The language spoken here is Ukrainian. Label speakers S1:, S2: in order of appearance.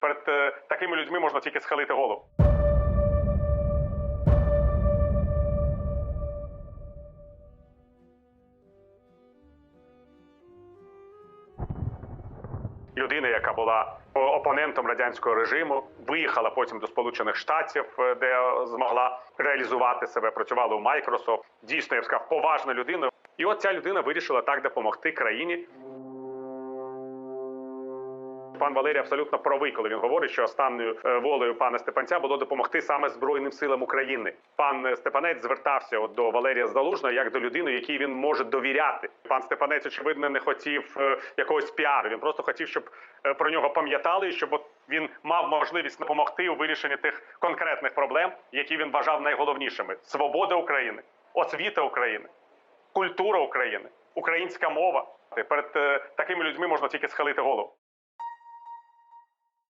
S1: Перед е, такими людьми можна тільки схилити голову. Людина, яка була опонентом радянського режиму, виїхала потім до Сполучених Штатів, е, де змогла реалізувати себе, працювала у Microsoft. Дійсно, я б сказав, поважна людина. І от ця людина вирішила так допомогти країні. Пан Валерій абсолютно правий, коли він говорить, що останньою е, волею пана Степанця було допомогти саме Збройним силам України. Пан е, Степанець звертався от до Валерія Залужного як до людини, якій він може довіряти. Пан Степанець, очевидно, не хотів е, якогось піару. Він просто хотів, щоб про нього пам'ятали, і щоб він мав можливість допомогти у вирішенні тих конкретних проблем, які він вважав найголовнішими: свобода України, освіта України, культура України, українська мова. Перед такими людьми можна тільки схилити голову.